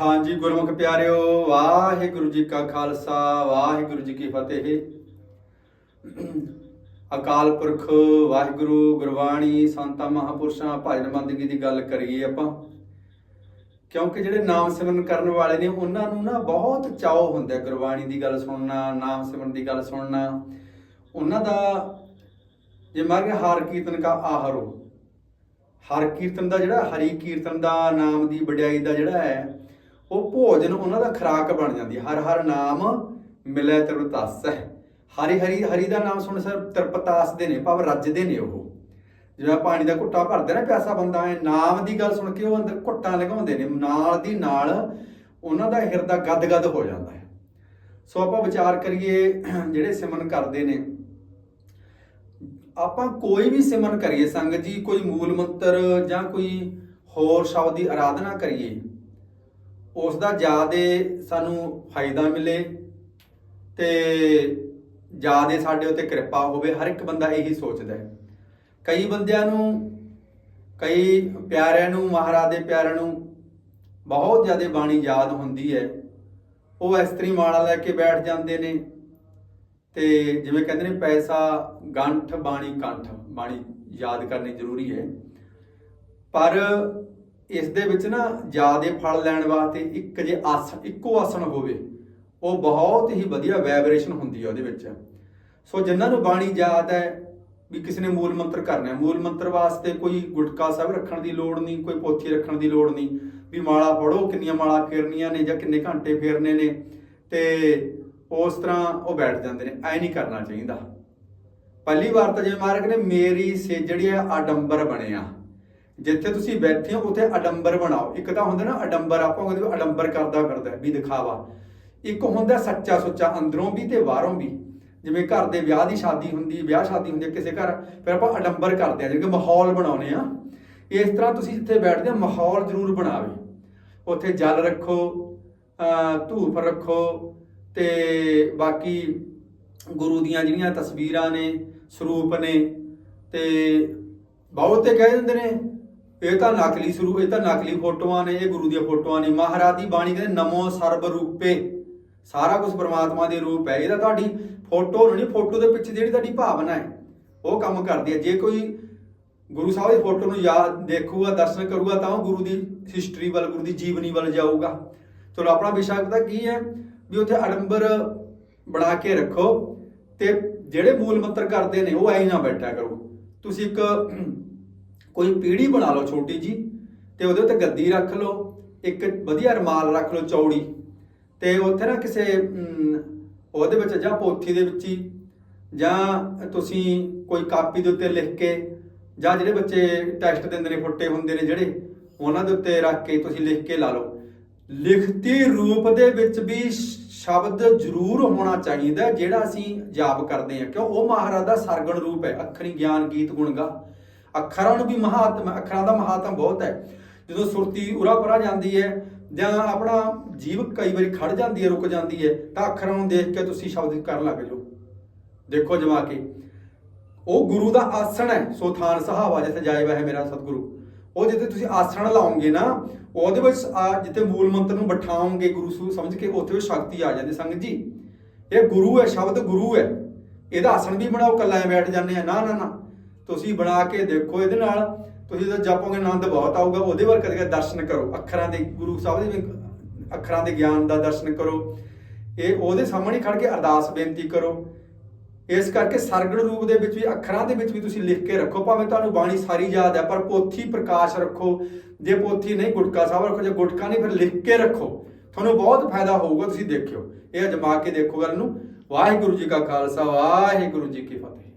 ਹਾਂਜੀ ਗੁਰਮੁਖ ਪਿਆਰਿਓ, ਵਾਹਿਗੁਰੂ ਜੀ ਕਾ ਖਾਲਸਾ, ਵਾਹਿਗੁਰੂ ਜੀ ਕੀ ਫਤਿਹ। ਅਕਾਲ ਪੁਰਖ, ਵਾਹਿਗੁਰੂ, ਗੁਰਬਾਣੀ, ਸੰਤਾਂ, ਮਹਾਪੁਰਸ਼ਾਂ, ਭਜਨ ਬੰਦਗੀ ਦੀ ਗੱਲ ਕਰੀਏ ਆਪਾਂ। ਕਿਉਂਕਿ ਜਿਹੜੇ ਨਾਮ ਸਿਮਰਨ ਕਰਨ ਵਾਲੇ ਨੇ, ਉਹਨਾਂ ਨੂੰ ਨਾ ਬਹੁਤ ਚਾਅ ਹੁੰਦਾ ਗੁਰਬਾਣੀ ਦੀ ਗੱਲ ਸੁਣਨਾ, ਨਾਮ ਸਿਮਰਨ ਦੀ ਗੱਲ ਸੁਣਨਾ। ਉਹਨਾਂ ਦਾ, ਜੇ ਮਾਰਗੇ ਹਾਰ ਕੀਰਤਨ ਕਾ ਆਹਰੋ ਹਰ ਕੀਰਤਨ ਦਾ ਜਿਹੜਾ ਹਰੀ ਕੀਰਤਨ ਦਾ, ਨਾਮ ਦੀ ਵਡਿਆਈ ਦਾ ਜਿਹੜਾ ਹੈ ਉਹ ਭੋਜਨ ਉਹਨਾਂ ਦਾ ਖੁਰਾਕ ਬਣ ਜਾਂਦੀ ਹੈ। ਹਰ ਹਰ ਨਾਮ ਮਿਲੇ ਤਰਪਤਾਸ ਹੈ ਹਰੀ ਹਰੀ ਹਰੀ ਦਾ ਨਾਮ ਸੁਣ ਸਰ ਤਰਪਤਾਸ ਦੇ ਨੇ, ਭਾਵ ਰੱਜਦੇ ਨੇ ਉਹ। ਜਿਵੇਂ ਪਾਣੀ ਦਾ ਘੁੱਟਾ ਭਰਦੇ ਨਾ ਪਿਆਸਾ ਬੰਦਾ ਹੈ ਨਾਮ ਦੀ ਗੱਲ ਸੁਣ ਕੇ ਉਹ ਅੰਦਰ ਘੁੱਟਾਂ ਲਗਾਉਂਦੇ ਨੇ। ਨਾਲ ਦੀ ਨਾਲ ਉਹਨਾਂ ਦਾ ਹਿਰਦਾ ਗਦਗਦ ਹੋ ਜਾਂਦਾ ਹੈ। ਸੋ ਆਪਾਂ ਵਿਚਾਰ ਕਰੀਏ, ਜਿਹੜੇ ਸਿਮਰਨ ਕਰਦੇ ਨੇ। ਆਪਾਂ ਕੋਈ ਵੀ ਸਿਮਰਨ ਕਰੀਏ, ਸੰਗਤ ਜੀ, ਕੋਈ ਮੂਲ ਮੰਤਰ ਜਾਂ ਕੋਈ ਹੋਰ ਸ਼ਬਦ ਦੀ ਆਰਾਧਨਾ ਕਰੀਏ ਉਸ ਦਾ ਜਿਆਦੇ ਸਾਨੂੰ ਫਾਇਦਾ ਮਿਲੇ ਤੇ ਜਿਆਦੇ ਸਾਡੇ ਉੱਤੇ ਕਿਰਪਾ ਹੋਵੇ, ਹਰ ਇੱਕ ਬੰਦਾ ਇਹੀ ਸੋਚਦਾ ਹੈ। ਕਈ ਬੰਦਿਆਂ ਨੂੰ, ਕਈ ਪਿਆਰਿਆਂ ਨੂੰ, ਮਹਾਰਾਜ ਦੇ ਪਿਆਰਿਆਂ ਨੂੰ ਬਹੁਤ ਜ਼ਿਆਦਾ ਬਾਣੀ ਯਾਦ ਹੁੰਦੀ ਹੈ। ਉਹ ਇਸਤਰੀ ਮਾਲਾ ਲੈ ਕੇ ਬੈਠ ਜਾਂਦੇ ਨੇ ਤੇ ਜਿਵੇਂ ਕਹਿੰਦੇ ਨੇ ਪੈਸਾ, ਗੰਠ, ਬਾਣੀ, ਕੰਠ, ਬਾਣੀ ਯਾਦ ਕਰਨੀ ਜ਼ਰੂਰੀ ਹੈ। ਪਰ ਇਸ ਦੇ ਵਿੱਚ ਨਾ ਜਿਆਦੇ ਫਲ ਲੈਣ ਵਾਸਤੇ ਇੱਕ ਜੇ ਆਸਣ, ਇੱਕੋ ਆਸਣ ਹੋਵੇ, ਉਹ ਬਹੁਤ ਹੀ ਵਧੀਆ ਵਾਈਬ੍ਰੇਸ਼ਨ ਹੁੰਦੀ ਹੈ ਉਹਦੇ ਵਿੱਚ। ਸੋ ਜਿਨ੍ਹਾਂ ਨੂੰ ਬਾਣੀ ਯਾਦ ਹੈ ਵੀ ਕਿਸੇ ਨੇ ਮੂਲ ਮੰਤਰ ਕਰਨਾ ਮੂਲ ਮੰਤਰ ਵਾਸਤੇ ਕੋਈ ਗੁਟਕਾ ਸਾਹਿਬ ਰੱਖਣ ਦੀ ਲੋੜ ਨਹੀਂ, ਕੋਈ ਪੋਥੀ ਰੱਖਣ ਦੀ ਲੋੜ ਨਹੀਂ, ਵੀ ਮਾਲਾ ਪੜੋ ਕਿੰਨੀਆਂ ਮਾਲਾ ਫੇਰਨੀਆਂ ਨੇ ਜਾਂ ਕਿੰਨੇ ਘੰਟੇ ਫੇਰਨੇ ਨੇ, ਤੇ ਉਸ ਤਰ੍ਹਾਂ ਉਹ ਬੈਠ ਜਾਂਦੇ ਨੇ, ਐ ਨਹੀਂ ਕਰਨਾ ਚਾਹੀਦਾ। ਪਹਿਲੀ ਵਾਰ ਤਾਂ ਜਿਵੇਂ ਮਾਰਕ ਨੇ ਮੇਰੀ ਸੇ ਜਿਹੜੀ ਹੈ ਆਡੰਬਰ ਬਣਿਆ। ਜਿੱਥੇ ਤੁਸੀਂ ਬੈਠੇ ਹੋ, ਉੱਥੇ ਅਡੰਬਰ ਬਣਾਓ। ਇੱਕ ਤਾਂ ਹੁੰਦਾ ਨਾ, ਅਡੰਬਰ ਆਪਾਂ ਕਹਿੰਦੇ ਅਡੰਬਰ ਆਡੰਬਰ ਕਰਦਾ ਫਿਰਦਾ, ਵੀ ਦਿਖਾਵਾ। ਇੱਕ ਹੁੰਦਾ ਸੱਚਾ ਸੁੱਚਾ, ਅੰਦਰੋਂ ਵੀ ਤੇ ਬਾਹਰੋਂ ਵੀ। ਜਿਵੇਂ ਘਰ ਦੇ ਵਿਆਹ ਦੀ ਸ਼ਾਦੀ ਹੁੰਦੀ, ਵਿਆਹ ਸ਼ਾਦੀ ਹੁੰਦੀ ਕਿਸੇ ਘਰ, ਫਿਰ ਆਪਾਂ ਅਡੰਬਰ ਕਰਦੇ ਆ ਜਿਵੇਂ ਮਾਹੌਲ ਬਣਾਉਨੇ ਆ ਇਸ ਤਰ੍ਹਾਂ ਤੁਸੀਂ ਜਿੱਥੇ ਬੈਠਦੇ ਹੋ, ਮਾਹੌਲ ਜ਼ਰੂਰ ਬਣਾਵੇ। ਉੱਥੇ ਜਲ ਰੱਖੋ ਧੂਪ ਰੱਖੋ ਤੇ ਬਾਕੀ ਗੁਰੂ ਦੀਆਂ ਜਿਹੜੀਆਂ ਤਸਵੀਰਾਂ ਨੇ, ਸਰੂਪ ਨੇ ਤੇ ਬਹੁਤ ਕਹਿ ਦਿੰਦੇ ਨੇ ਇਹ ਤਾਂ ਨਕਲੀ ਸਰੂਪ ਇਹ ਤਾਂ ਨਕਲੀ ਫੋਟੋਆਂ ਨੇ, ਇਹ ਗੁਰੂ ਦੀਆਂ ਫੋਟੋਆਂ ਨੇ। ਮਹਾਰਾਜ ਦੀ ਬਾਣੀ ਕਹਿੰਦੇ, ਨਮੋ ਸਰਬ ਰੂਪੇ। ਸਾਰਾ ਕੁਝ ਪ੍ਰਮਾਤਮਾ ਦੇ ਰੂਪ ਹੈ। ਇਹਦਾ ਤੁਹਾਡੀ ਫੋਟੋ ਨਹੀਂ, ਫੋਟੋ ਦੇ ਪਿੱਛੇ ਜਿਹੜੀ ਤੁਹਾਡੀ ਭਾਵਨਾ ਹੈ, ਉਹ ਕੰਮ ਕਰਦੀ ਹੈ। ਜੇ ਕੋਈ ਗੁਰੂ ਸਾਹਿਬ ਦੀ ਫੋਟੋ ਨੂੰ ਯਾਦ ਦੇਖੂਗਾ, ਦਰਸ਼ਨ ਕਰੂਗਾ, ਤਾਂ ਉਹ ਗੁਰੂ ਦੀ ਹਿਸਟਰੀ ਵੱਲ, ਗੁਰੂ ਦੀ ਜੀਵਨੀ ਵੱਲ ਜਾਊਗਾ। ਚਲੋ, ਆਪਣਾ ਵਿਸ਼ਾ ਪਤਾ ਕੀ ਹੈ? ਵੀ ਉੱਥੇ ਅਡੰਬਰ ਬਣਾ ਕੇ ਰੱਖੋ ਤੇ ਜਿਹੜੇ ਮੂਲ ਮੰਤਰ ਕਰਦੇ ਨੇ, ਉਹ ਐਂ ਨਾ ਬੈਠਾ ਕਰੋ। ਤੁਸੀਂ ਇੱਕ ਕੋਈ ਪੀੜੀ ਬਣਾ ਲਓ ਛੋਟੀ ਜੀ ਤੇ ਉਹਦੇ ਉੱਤੇ ਗੱਦੀ ਰੱਖ ਲਓ, ਇੱਕ ਵਧੀਆ ਰਮਾਲ ਰੱਖ ਲਓ ਚੌੜੀ ਤੇ ਉੱਥੇ ਨਾ ਕਿਸੇ ਉਹਦੇ ਵਿੱਚ ਜਾਂ ਪੋਥੀ ਦੇ ਵਿੱਚ ਹੀ ਜਾਂ ਤੁਸੀਂ ਕੋਈ ਕਾਪੀ ਦੇ ਉੱਤੇ ਲਿਖ ਕੇ ਜਾਂ ਜਿਹੜੇ ਬੱਚੇ ਟੈਸਟ ਦਿੰਦੇ ਨੇ, ਫੁੱਟੇ ਹੁੰਦੇ ਨੇ ਜਿਹੜੇ, ਉਹਨਾਂ ਦੇ ਉੱਤੇ ਰੱਖ ਕੇ ਤੁਸੀਂ ਲਿਖ ਕੇ ਲਾ ਲਓ। ਲਿਖਤੀ ਰੂਪ ਦੇ ਵਿੱਚ ਵੀ ਸ਼ਬਦ ਜ਼ਰੂਰ ਹੋਣਾ ਚਾਹੀਦਾ ਜਿਹੜਾ ਅਸੀਂ ਜਾਪ ਕਰਦੇ ਹਾਂ, ਕਿਉਂ? ਉਹ ਮਹਾਰਾਜ ਦਾ ਸਰਗਣ ਰੂਪ ਹੈ, ਅੱਖਰੀ ਗਿਆਨ, ਗੀਤ, ਗੁਣ ਗਾ। ਅੱਖਰਾਂ ਨੂੰ ਵੀ ਮਹਾਤਮ ਅੱਖਰਾਂ ਦਾ ਮਹਾਤਮ ਬਹੁਤ ਹੈ। ਜਦੋਂ ਸੁਰਤੀ ਉਰਾ ਪਰਾ ਜਾਂਦੀ ਹੈ ਜਾਂ ਆਪਣਾ ਜੀਵ ਕਈ ਵਾਰੀ ਖੜ ਜਾਂਦੀ ਹੈ, ਰੁਕ ਜਾਂਦੀ ਹੈ, ਤਾਂ ਅੱਖਰਾਂ ਨੂੰ ਦੇਖ ਕੇ ਤੁਸੀਂ ਸ਼ਬਦ ਕਰਨ ਲੱਗ ਜਾਓ। ਦੇਖੋ ਜਮਾ ਕੇ ਉਹ ਗੁਰੂ ਦਾ ਆਸਣ ਹੈ, ਸੋ ਥਾਨ ਸਹਾਵਾ, ਜਿੱਥੇ ਜਾਏ ਹੈ ਮੇਰਾ ਸਤਿਗੁਰੂ। ਉਹ ਜਿੱਥੇ ਤੁਸੀਂ ਆਸਣ ਲਾਓਗੇ ਨਾ, ਉਹਦੇ ਵਿੱਚ ਆ ਜਿੱਥੇ ਮੂਲ ਮੰਤਰ ਨੂੰ ਬਿਠਾਓਗੇ, ਗੁਰੂ ਸੂ ਸਮਝ ਕੇ, ਉੱਥੇ ਵੀ ਸ਼ਕਤੀ ਆ ਜਾਂਦੀ ਸੰਗਤ ਜੀ, ਇਹ ਗੁਰੂ ਹੈ, ਸ਼ਬਦ ਗੁਰੂ ਹੈ। ਇਹਦਾ ਆਸਣ ਵੀ ਬਣਾਓ ਕੱਲਾ ਬੈਠ ਜਾਂਦੇ ਆ, ਨਾ ਨਾ ਨਾ। ਤੁਸੀਂ ਬਣਾ ਕੇ ਦੇਖੋ ਇਹਦੇ ਨਾਲ, ਤੁਸੀਂ ਜਦੋਂ ਜਾਪੋਗੇ ਆਨੰਦ ਬਹੁਤ ਆਊਗਾ। ਉਹਦੇ ਵੱਲ ਕਦੇ ਕਦੇ ਦਰਸ਼ਨ ਕਰੋ। ਅੱਖਰਾਂ ਦੇ ਗੁਰੂ ਸਾਹਿਬ ਦੇ ਵੀ ਅੱਖਰਾਂ ਦੇ ਗਿਆਨ ਦਾ ਦਰਸ਼ਨ ਕਰੋ। ਇਹ ਉਹਦੇ ਸਾਹਮਣੇ ਖੜ ਕੇ ਅਰਦਾਸ ਬੇਨਤੀ ਕਰੋ। ਇਸ ਕਰਕੇ ਸਰਗਣ ਰੂਪ ਦੇ ਵਿੱਚ ਵੀ, ਅੱਖਰਾਂ ਦੇ ਵਿੱਚ ਵੀ ਤੁਸੀਂ ਲਿਖ ਕੇ ਰੱਖੋ। ਭਾਵੇਂ ਤੁਹਾਨੂੰ ਬਾਣੀ ਸਾਰੀ ਯਾਦ ਹੈ, ਪਰ ਪੋਥੀ ਪ੍ਰਕਾਸ਼ ਰੱਖੋ। ਜੇ ਪੋਥੀ ਨਹੀਂ, ਗੁਟਕਾ ਸਾਹਿਬ ਰੱਖੋ। ਜੇ ਗੁਟਕਾ ਨਹੀਂ, ਫਿਰ ਲਿਖ ਕੇ ਰੱਖੋ। ਤੁਹਾਨੂੰ ਬਹੁਤ ਫਾਇਦਾ ਹੋਊਗਾ, ਤੁਸੀਂ ਦੇਖਿਓ। ਇਹ ਅਜਮਾ ਕੇ ਦੇਖੋ ਗੱਲ ਨੂੰ। ਵਾਹਿਗੁਰੂ ਜੀ ਕਾ ਖਾਲਸਾ, ਵਾਹਿਗੁਰੂ ਜੀ ਕੀ ਫਤਿਹ।